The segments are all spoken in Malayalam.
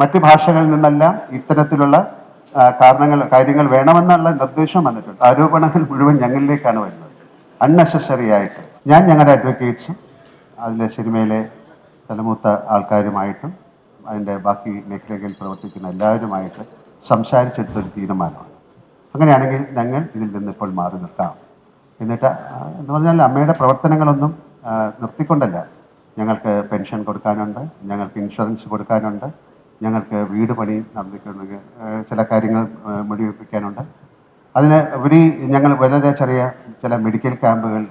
മറ്റ് ഭാഷകളിൽ നിന്നെല്ലാം ഇത്തരത്തിലുള്ള കാരണങ്ങൾ കാര്യങ്ങൾ വേണമെന്നുള്ള നിർദ്ദേശം വന്നിട്ടുണ്ട്. ആരോപണങ്ങൾ മുഴുവൻ ഞങ്ങളിലേക്കാണ് വരുന്നത്. അൺനെസസറി ആയിട്ട് ഞാൻ ഞങ്ങളുടെ അഡ്വക്കേറ്റ്സും അതിലെ സിനിമയിലെ തലമൂത്ത ആൾക്കാരുമായിട്ടും അതിന്റെ ബാക്കി മേഖലകളിൽ പ്രവർത്തിക്കുന്ന എല്ലാവരുമായിട്ട് സംസാരിച്ചെടുത്തൊരു തീരുമാനമാണ്. അങ്ങനെയാണെങ്കിൽ ഞങ്ങൾ ഇതിൽ നിന്ന് ഇപ്പോൾ മാറി നിൽക്കാം. എന്നിട്ട് എന്ന് പറഞ്ഞാൽ അമ്മയുടെ പ്രവർത്തനങ്ങളൊന്നും നിർത്തിക്കൊണ്ടല്ല. ഞങ്ങൾക്ക് പെൻഷൻ കൊടുക്കാനുണ്ട് ഞങ്ങൾക്ക് ഇൻഷുറൻസ് കൊടുക്കാനുണ്ട് ഞങ്ങൾക്ക് വീട് പണി നടന്നിട്ടുണ്ടെങ്കിൽ ചില കാര്യങ്ങൾ മുടിവെപ്പിക്കാനുണ്ട് അതിന് ഉപരി ഞങ്ങൾ വളരെ ചെറിയ ചില മെഡിക്കൽ ക്യാമ്പുകൾ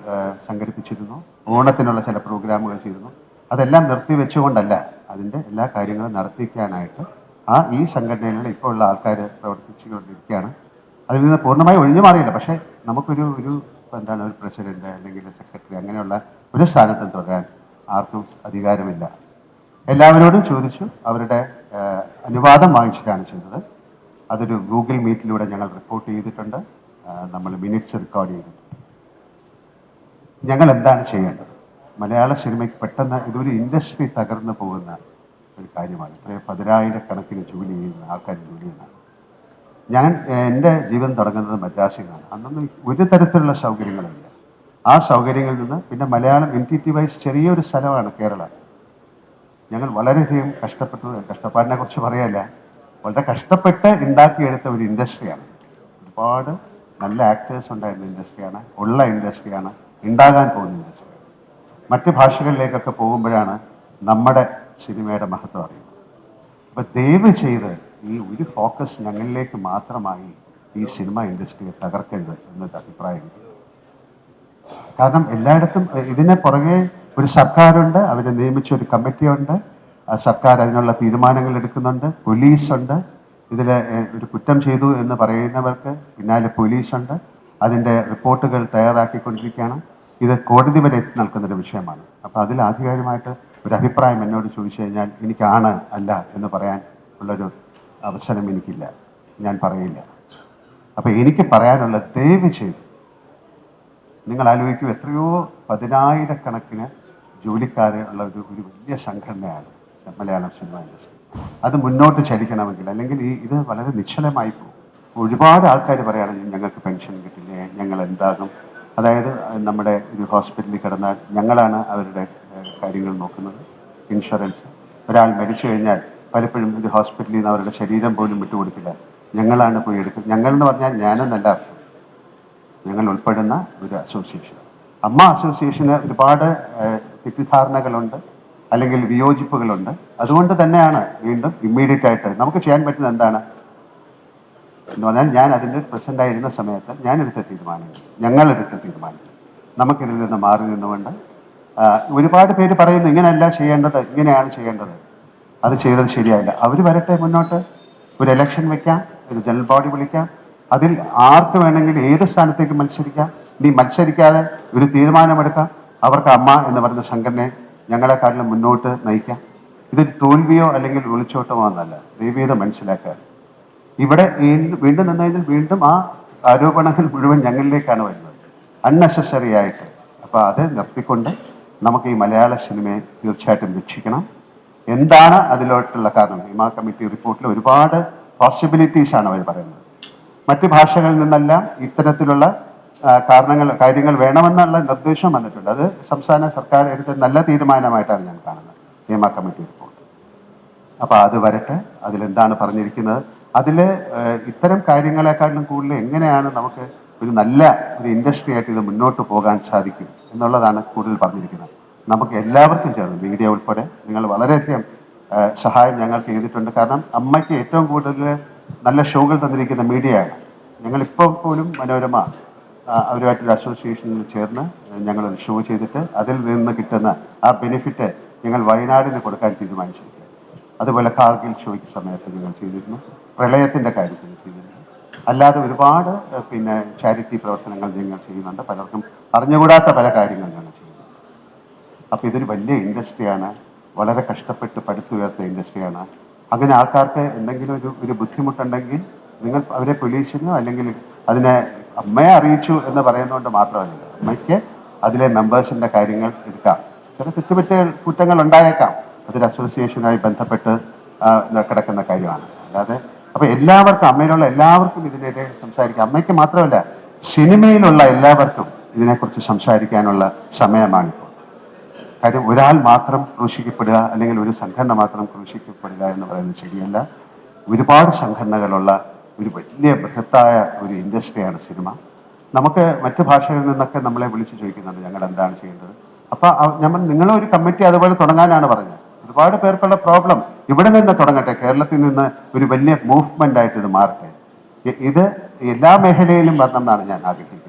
സംഘടിപ്പിച്ചിരുന്നു. ഓണത്തിനുള്ള ചില പ്രോഗ്രാമുകൾ ചെയ്തിരുന്നു. അതെല്ലാം നിർത്തിവെച്ചുകൊണ്ടല്ല അതിന്റെ എല്ലാ കാര്യങ്ങളും നടത്തിക്കാനായിട്ട് ആ ഈ സംഘടനയിലുള്ള ഇപ്പോൾ ഉള്ള ആൾക്കാർ പ്രവർത്തിച്ചുകൊണ്ടിരിക്കുകയാണ്. അതിൽ നിന്ന് പൂർണമായി ഒഴിഞ്ഞു മാറിയില്ല. പക്ഷേ നമുക്കൊരു ഒരു എന്താണ് ഒരു പ്രസിഡന്റ് അല്ലെങ്കിൽ സെക്രട്ടറി അങ്ങനെയുള്ള ഒരു സ്ഥാനത്തും തുടരാൻ ആർക്കും അധികാരമില്ല. എല്ലാവരോടും ചോദിച്ചു അവരുടെ അനുവാദം വാങ്ങിച്ചിട്ടാണ് ചെയ്തത്. അതൊരു ഗൂഗിൾ മീറ്റിലൂടെ ഞങ്ങൾ റിപ്പോർട്ട് ചെയ്തിട്ടുണ്ട്. നമ്മൾ മിനിറ്റ്സ് റെക്കോർഡ് ചെയ്തിട്ടുണ്ട്. ഞങ്ങൾ എന്താണ് ചെയ്യേണ്ടത്? മലയാള സിനിമയ്ക്ക് പെട്ടെന്ന് ഇതൊരു ഇൻഡസ്ട്രി തകർന്നു പോകുന്ന ഒരു കാര്യമാണ്. ഇത്രയും പതിനായിരക്കണക്കിന് ജോലി ചെയ്യുന്ന ആൾക്കാർ ജോലി ചെയ്യുന്ന ഞാൻ എന്റെ ജീവൻ തുടങ്ങുന്നത് മദ്രാസിൽ അന്നൊന്നും ഒരു തരത്തിലുള്ള സൗകര്യങ്ങളില്ല ആ സൗകര്യങ്ങളിൽ നിന്ന് പിന്നെ മലയാളം എൻ ടി ടി വൈസ് ചെറിയൊരു സ്ഥലമാണ് കേരളം. ഞങ്ങൾ വളരെയധികം കഷ്ടപ്പെട്ടു. കഷ്ടപ്പാടിനെ കുറിച്ച് പറയല്ല. വളരെ കഷ്ടപ്പെട്ട് ഉണ്ടാക്കിയെടുത്ത ഒരു ഇൻഡസ്ട്രിയാണ്. ഒരുപാട് നല്ല ആക്ടേഴ്സ് ഉണ്ടായിരുന്ന ഇൻഡസ്ട്രിയാണ്. ഉള്ള ഇൻഡസ്ട്രിയാണ്. ഉണ്ടാകാൻ പോകുന്ന ഇൻഡസ്ട്രിയാണ്. മറ്റ് ഭാഷകളിലേക്കൊക്കെ പോകുമ്പോഴാണ് നമ്മുടെ സിനിമയുടെ മഹത്വം അറിയുന്നത്. അപ്പൊ ദയവ് ചെയ്ത് ഈ ഒരു ഫോക്കസ് ഞങ്ങളിലേക്ക് മാത്രമായി ഈ സിനിമ ഇൻഡസ്ട്രിയെ തകർക്കരുത് എന്നൊരു അഭിപ്രായം. കാരണം എല്ലായിടത്തും ഇതിനെ പുറകെ ഒരു സർക്കാരുണ്ട് അവരെ നിയമിച്ച ഒരു കമ്മിറ്റിയുണ്ട്. ആ സർക്കാർ അതിനുള്ള തീരുമാനങ്ങൾ എടുക്കുന്നുണ്ട്. പോലീസുണ്ട്. ഇതിൽ ഒരു കുറ്റം ചെയ്തു എന്ന് പറയുന്നവർക്ക് പിന്നാലെ പോലീസുണ്ട്. അതിന്റെ റിപ്പോർട്ടുകൾ തയ്യാറാക്കിക്കൊണ്ടിരിക്കുകയാണ്. ഇത് കോടതി വരെ എത്തി നിൽക്കുന്നൊരു വിഷയമാണ്. അപ്പോൾ അതിൽ ആധികാരികമായിട്ട് ഒരു അഭിപ്രായം എന്നോട് ചോദിച്ചു കഴിഞ്ഞാൽ എനിക്കാണ് അല്ല എന്ന് പറയാൻ ഉള്ളൊരു അവസരം എനിക്കില്ല. ഞാൻ പറയില്ല. അപ്പോൾ എനിക്ക് പറയാനുള്ള ദയവ് ചെയ്ത് നിങ്ങൾ ആലോചിക്കൂ എത്രയോ പതിനായിരക്കണക്കിന് ജോലിക്കാർ ഉള്ള ഒരു ഒരു വലിയ സംഘടനയാണ് മലയാളം സിനിമ ഇൻഡസ്ട്രി. അത് മുന്നോട്ട് ചലിക്കണമെങ്കിൽ അല്ലെങ്കിൽ ഈ ഇത് വളരെ നിശ്ചലമായി പോകും. ഒരുപാട് ആൾക്കാർ പറയുകയാണെങ്കിൽ ഞങ്ങൾക്ക് പെൻഷൻ കിട്ടില്ലേ ഞങ്ങൾ എന്താകും? അതായത് നമ്മുടെ ഒരു ഹോസ്പിറ്റലിൽ കിടന്നാൽ ഞങ്ങളാണ് അവരുടെ കാര്യങ്ങൾ നോക്കുന്നത് ഇൻഷുറൻസ്. ഒരാൾ മരിച്ചു കഴിഞ്ഞാൽ പലപ്പോഴും ഒരു ഹോസ്പിറ്റലിൽ നിന്ന് അവരുടെ ശരീരം പോലും വിട്ടുകൊടുക്കില്ല. ഞങ്ങളാണ് പോയി എടുക്കുന്നത് ഞങ്ങൾ എന്ന് പറഞ്ഞാൽ ഞാനെന്നല്ല ഞങ്ങൾ ഉൾപ്പെടുന്ന ഒരു അസോസിയേഷൻ. അമ്മ അസോസിയേഷന് ഒരുപാട് തെറ്റിദ്ധാരണകളുണ്ട് അല്ലെങ്കിൽ വിയോജിപ്പുകളുണ്ട്. അതുകൊണ്ട് തന്നെയാണ് വീണ്ടും ഇമ്മീഡിയറ്റ് ആയിട്ട് നമുക്ക് ചെയ്യാൻ പറ്റുന്നത് എന്താണ്? എന്ന് പറഞ്ഞാൽ ഞാൻ അതിന്റെ പ്രസന്റ് ആയിരുന്ന സമയത്ത് ഞാൻ എടുത്ത തീരുമാനം ഞങ്ങൾ എടുത്ത തീരുമാനം നമുക്കിതിൽ നിന്ന് മാറി നിന്നുകൊണ്ട് ഒരുപാട് പേര് പറയുന്നു ഇങ്ങനെയല്ല ചെയ്യേണ്ടത് ഇങ്ങനെയാണ് ചെയ്യേണ്ടത്. അത് ചെയ്തത് ശരിയായില്ല. അവർ വരട്ടെ മുന്നോട്ട്. ഒരു ഇലക്ഷൻ വെക്കാം ഒരു ജനറൽ ബോഡി വിളിക്കാം. അതിൽ ആർക്ക് വേണമെങ്കിലും ഏത് സ്ഥാനത്തേക്ക് മത്സരിക്കാം ഇനി മത്സരിക്കാതെ ഒരു തീരുമാനമെടുക്കാം. അവർക്ക് അമ്മ എന്ന് പറയുന്ന സംഘടനയെ ഞങ്ങളെക്കാട്ടിലും മുന്നോട്ട് നയിക്കാം. ഇതൊരു തോൽവിയോ അല്ലെങ്കിൽ ഒളിച്ചോട്ടമോ എന്നല്ല. ദൈവീയത മനസ്സിലാക്കുക. ഇവിടെ വീണ്ടും നിന്നതിൽ വീണ്ടും ആ ആരോപണങ്ങൾ മുഴുവൻ ഞങ്ങളിലേക്കാണ് വരുന്നത്. അൺനെസസറി ആയിട്ട് അപ്പോൾ അത് നിർത്തിക്കൊണ്ട് നമുക്ക് ഈ മലയാള സിനിമയെ തീർച്ചയായിട്ടും രക്ഷിക്കണം എന്താണ് അതിലോട്ടുള്ള കാരണം? ഹിമ കമ്മിറ്റി റിപ്പോർട്ടിൽ ഒരുപാട് പോസിബിലിറ്റീസ് ആണ് അവർ പറയുന്നത്. മറ്റു ഭാഷകളിൽ നിന്നെല്ലാം ഇത്തരത്തിലുള്ള കാരണങ്ങൾ കാര്യങ്ങൾ വേണമെന്നുള്ള നിർദ്ദേശം വന്നിട്ടുണ്ട്. അത് സംസ്ഥാന സർക്കാർ എടുത്ത നല്ല തീരുമാനമായിട്ടാണ് ഞാൻ കാണുന്നത്. നിയമ കമ്മിറ്റി റിപ്പോർട്ട്. അപ്പോൾ അത് വരട്ടെ. അതിലെന്താണ് പറഞ്ഞിരിക്കുന്നത്? അതിൽ ഇത്തരം കാര്യങ്ങളെക്കാട്ടിലും കൂടുതൽ എങ്ങനെയാണ് നമുക്ക് ഒരു നല്ല ഒരു ഇൻഡസ്ട്രി ആയിട്ട് ഇത് മുന്നോട്ട് പോകാൻ സാധിക്കും എന്നുള്ളതാണ് കൂടുതൽ പറഞ്ഞിരിക്കുന്നത്. നമുക്ക് എല്ലാവർക്കും ചേർന്ന് മീഡിയ ഉൾപ്പെടെ നിങ്ങൾ വളരെയധികം സഹായം ഞങ്ങൾക്ക് ചെയ്തിട്ടുണ്ട്. കാരണം അമ്മയ്ക്ക് ഏറ്റവും കൂടുതൽ നല്ല ഷോകൾ തന്നിരിക്കുന്ന മീഡിയയാണ്. ഞങ്ങളിപ്പോൾ പോലും മനോരമ അവരുമായിട്ടൊരു അസോസിയേഷനിൽ ചേർന്ന് ഞങ്ങളൊരു ഷോ ചെയ്തിട്ട് അതിൽ നിന്ന് കിട്ടുന്ന ആ ബെനിഫിറ്റ് ഞങ്ങൾ വയനാടിന് കൊടുക്കാൻ തീരുമാനിച്ചിരിക്കുന്നു അതുപോലെ കാർഗിൽ ഷോയ്ക്ക് സമയത്ത് ഞങ്ങൾ ചെയ്തിരുന്നു. പ്രളയത്തിന്റെ കാര്യത്തിൽ ചെയ്തിരുന്നു. അല്ലാതെ ഒരുപാട് പിന്നെ ചാരിറ്റി പ്രവർത്തനങ്ങൾ ഞങ്ങൾ ചെയ്യുന്നുണ്ട്. പലർക്കും അറിഞ്ഞുകൂടാത്ത പല കാര്യങ്ങൾ ഞങ്ങൾ ചെയ്യുന്നു അപ്പോൾ ഇതൊരു വലിയ ഇൻഡസ്ട്രിയാണ് വളരെ കഷ്ടപ്പെട്ട് പടുത്തുയർത്ത ഇൻഡസ്ട്രിയാണ് അങ്ങനെ ആൾക്കാർക്ക് എന്തെങ്കിലും ഒരു ഒരു ബുദ്ധിമുട്ടുണ്ടെങ്കിൽ നിങ്ങൾ അവരെ പോലീസിനോ അല്ലെങ്കിൽ അതിനെ അമ്മയെ അറിയിച്ചു എന്ന് പറയുന്നതുകൊണ്ട് മാത്രമല്ല അമ്മയ്ക്ക് അതിലെ മെമ്പേഴ്സിന്റെ കാര്യങ്ങൾ എടുക്കാം. ചില തെറ്റുപറ്റ കുറ്റങ്ങൾ ഉണ്ടായേക്കാം. അതൊരു അസോസിയേഷനുമായി ബന്ധപ്പെട്ട് കിടക്കുന്ന കാര്യമാണ്. അല്ലാതെ അപ്പോൾ എല്ലാവർക്കും അമ്മയിലുള്ള എല്ലാവർക്കും ഇതിനെതിരെ സംസാരിക്കാം. അമ്മയ്ക്ക് മാത്രമല്ല സിനിമയിലുള്ള എല്ലാവർക്കും ഇതിനെക്കുറിച്ച് സംസാരിക്കാനുള്ള സമയമാണിപ്പോൾ. കാര്യം ഒരാൾ മാത്രം ക്രൂശിക്കപ്പെടുക അല്ലെങ്കിൽ ഒരു സംഘടന മാത്രം ക്രൂശിക്കപ്പെടുക എന്ന് പറയുന്നത് ശരിയല്ല. ഒരുപാട് സംഘടനകളുള്ള ഒരു വലിയ ബൃഹത്തായ ഒരു ഇൻഡസ്ട്രിയാണ് സിനിമ. നമുക്ക് മറ്റു ഭാഷകളിൽ നിന്നൊക്കെ നമ്മളെ വിളിച്ച് ചോദിക്കുന്നുണ്ട് ഞങ്ങൾ എന്താണ് ചെയ്യേണ്ടത് അപ്പോൾ നമ്മൾ നിങ്ങളൊരു കമ്മിറ്റി അതുപോലെ തുടങ്ങാനാണ് പറഞ്ഞത്. ഒരുപാട് പേർക്കുള്ള പ്രോബ്ലം ഇവിടെ നിന്ന് തുടങ്ങട്ടെ. കേരളത്തിൽ നിന്ന് ഒരു വലിയ മൂവ്മെന്റ് ആയിട്ട് ഇത് മാറട്ടെ. ഇത് എല്ലാ മേഖലയിലും വരണം എന്നാണ് ഞാൻ ആഗ്രഹിക്കുന്നത്.